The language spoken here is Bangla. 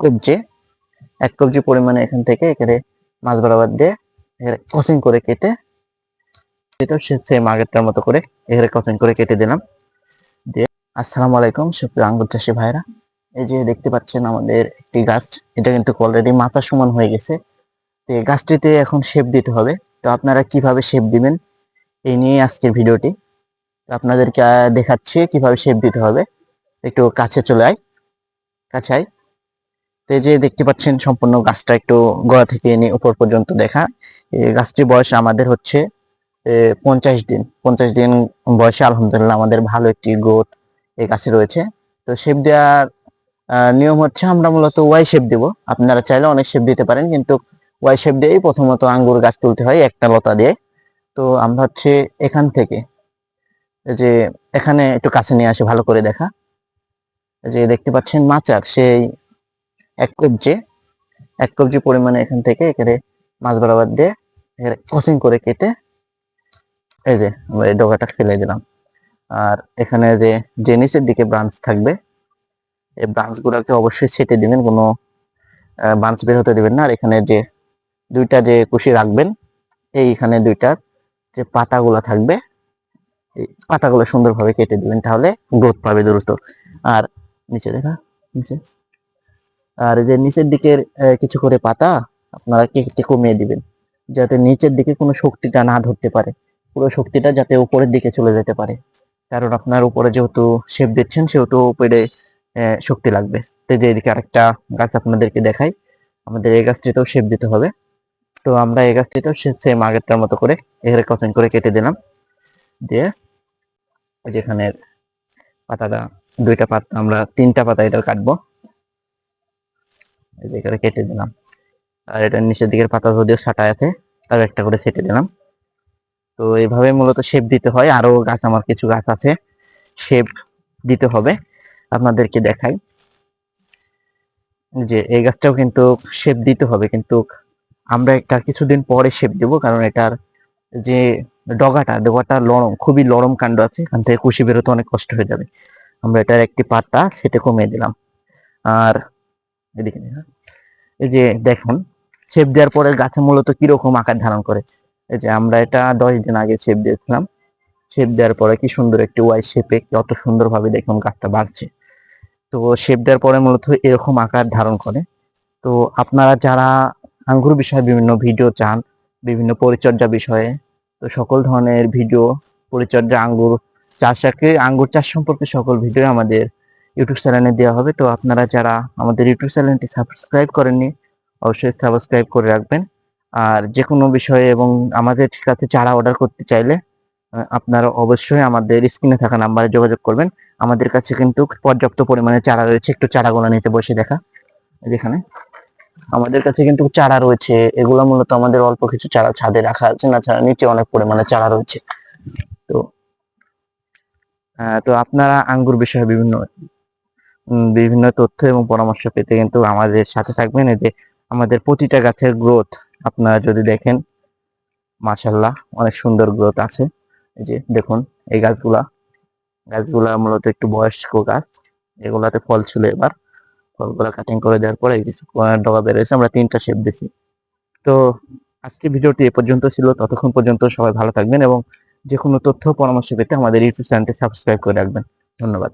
কবজি, এক কবজি পরিমাণে এখান থেকে এখানে মাছ বরাবর দিয়ে এখানে কচিং করে কেটে এটাও সেম আগেরটার মতো করে এখানে কচিং করে কেটে দিলাম। দিয়ে আসসালামু আলাইকুম, সুপ্রিয় আঙ্গুর চাষি ভাইরা। এই যে দেখতে পাচ্ছেন আমাদের একটি গাছ, এটা কিন্তু অলরেডি মাথা সমান হয়ে গেছে। তো এই গাছটিতে এখন শেপ দিতে হবে। তো আপনারা কীভাবে শেপ দিবেন? এই নিয়ে আজকের ভিডিওটি। আপনাদেরকে দেখাচ্ছি কীভাবে শেপ দিতে হবে। একটু কাছে চলে আয়। কাছে আয়। এই যে দেখতে পাচ্ছেন সম্পূর্ণ গাছটা একটু গোড়া থেকে নিয়ে উপর পর্যন্ত দেখা। এই গাছটির বয়স আমাদের হচ্ছে পঞ্চাশ দিন। পঞ্চাশ দিন বয়সে আলহামদুলিল্লাহ আমাদের ভালো একটি গ্রোথ এই গাছে রয়েছে। তো শেপ দেওয়ার নিয়ম হচ্ছে আমরা মূলত ওয়াই শেপ দেব। আপনারা চাইলে অনেক শেপ দিতে পারেন, কিন্তু ওয়াই শেপ দিয়েই প্রথমত আঙ্গুর গাছ তুলতে হয় একটা লতা দিয়ে। তো আমরা হচ্ছে এখান থেকে যে এখানে একটু কাছে নিয়ে আসে, ভালো করে দেখা। যে দেখতে পাচ্ছেন মাচার সেই এক কবজি এক কবজি পরিমাণে এখান থেকে এখানে মাছ বরাবর দিয়ে এখানে কচিং করে কেটে এই যে আমরা এই ডগাটা ফেলে দিলাম। আর এখানে যে যে নিচের দিকে ব্রাঞ্চ থাকবে, এই ব্রাঞ্চ গুলোকে অবশ্যই ছেটে দিবেন, কোনো ব্রাঞ্চ বের হতে দিবেন না। আর এখানে যে দুইটা যে কুশি রাখবেন এইখানে দুইটার যে পাতাগুলো থাকবে, এই পাতাগুলো সুন্দরভাবে কেটে দিবেন, তাহলে গ্রোথ পাবে দ্রুত। আর নিচে দেখা, নিচে। আর যে নিচের দিকের কিছু করে পাতা, আপনারা কেটে কমিয়ে দিবেন, যাতে নিচের দিকে কোনো শক্তিটা না ধরতে পারে। পুরো শক্তিটা যাতে উপরের দিকে চলে যেতে পারে। কারণ আপনার উপরে যেহেতু শেপ দিচ্ছেন, সেহেতু উপরে শক্তি লাগবে। তো যে এদিকে আরেকটা গাছ আপনাদেরকে দেখাই। আমাদের এই গাছটিতেও শেপ দিতে হবে। তো আমরা এই গাছটিতেও সেম আগেরটার মতো করে এখানে কচন করে কেটে দিলাম। দিয়ে যেখানে পাতাটা, দুইটা পাতা, আমরা তিনটা পাতা এটা কাটবো। এই যে এখানে কেটে দিলাম। আর এটার নিচের দিকের পাতা যদিও ছাটা আছে, তার একটা করে ছেটে দিলাম। তো এইভাবে মূলত শেপ দিতে হয়। আরও গাছ, আমার কিছু গাছ আছে শেপ দিতে হবে। আপনাদেরকে দেখাই। যে এই গাছটাও কিন্তু শেপ দিতে হবে, কিন্তু আমরা একটা কিছুদিন পরে শেপ দেব, কারণ এটার যে ডগাটা ডগাটা লরম, খুবই লরম কাণ্ড আছে। এখান থেকে কুশি বেরোতে অনেক কষ্ট হয়ে যাবে। আমরা এটার একটি পাতা সেটা কমিয়ে দিলাম। আর এদিকে দেখা। এই যে দেখুন শেপ দেওয়ার পরে গাছে মূলত কীরকম আকার ধারণ করে? এই যে আমরা এটা দশ দিন আগে শেপ দিয়েছিলাম। শেপ দেওয়ার পরে কি সুন্দর একটি ওয়াই শেপে কত সুন্দরভাবে দেখুন গাছটা বাড়ছে। তো শেপ দেওয়ার পরে মূলত এরকম আকার ধারণ করে। তো আপনারা যারা আঙ্গুর বিষয়ে বিভিন্ন ভিডিও চান, বিভিন্ন পরিচর্যা বিষয়ে, তো সকল ধরনের ভিডিও পরিচর্যা, আঙ্গুর চাষাকে, আঙ্গুর চাষ সম্পর্কে সকল ভিডিও আমাদের ইউটিউব চ্যানেলে দেওয়া হবে। তো আপনারা যারা আমাদের ইউটিউব চ্যানেলটি সাবস্ক্রাইব করেননি, অবশ্যই সাবস্ক্রাইব করে রাখবেন। আর যে কোনো বিষয়ে এবং আমাদের কাছে চারা অর্ডার করতে চাইলে আপনারা অবশ্যই আমাদের স্ক্রিনে থাকা নাম্বারে যোগাযোগ করবেন। আমাদের কাছে কিন্তু পর্যাপ্ত পরিমাণে চারা রয়েছে। একটু চারাগুলো নিতে বসে দেখা। যেখানে আমাদের কাছে কিন্তু চারা রয়েছে। এগুলো মূলত আমাদের অল্প কিছু চারা ছাদে রাখা আছে। না ছাড়া নিচে অনেক পরিমাণে চারা রয়েছে। তো তো আপনারা আঙ্গুর বিষয়ে বিভিন্ন বিভিন্ন তথ্য এবং পরামর্শ পেতে কিন্তু আমাদের সাথে থাকবেন। এই যে আমাদের প্রতিটা গাছের গ্রোথ আপনারা যদি দেখেন মাশাল্লাহ অনেক সুন্দর গ্রোথ আছে। এই যে দেখুন, এই গাছগুলা গাছগুলা মূলত একটু বয়স্ক গাছ। এগুলাতে ফল ছিল এবার। ফলগুলা কাটিং করে দেওয়ার পরে কিছু ডগা বেরোয়েছে আমরা তিনটা শেপ দিছি। তো আজকে ভিডিওটি এ পর্যন্ত ছিল। ততক্ষণ পর্যন্ত সবাই ভালো থাকবেন এবং যে কোনো তথ্য পরামর্শ পেতে আমাদের ইউটিউব চ্যানেলটি সাবস্ক্রাইব করে রাখবেন। ধন্যবাদ।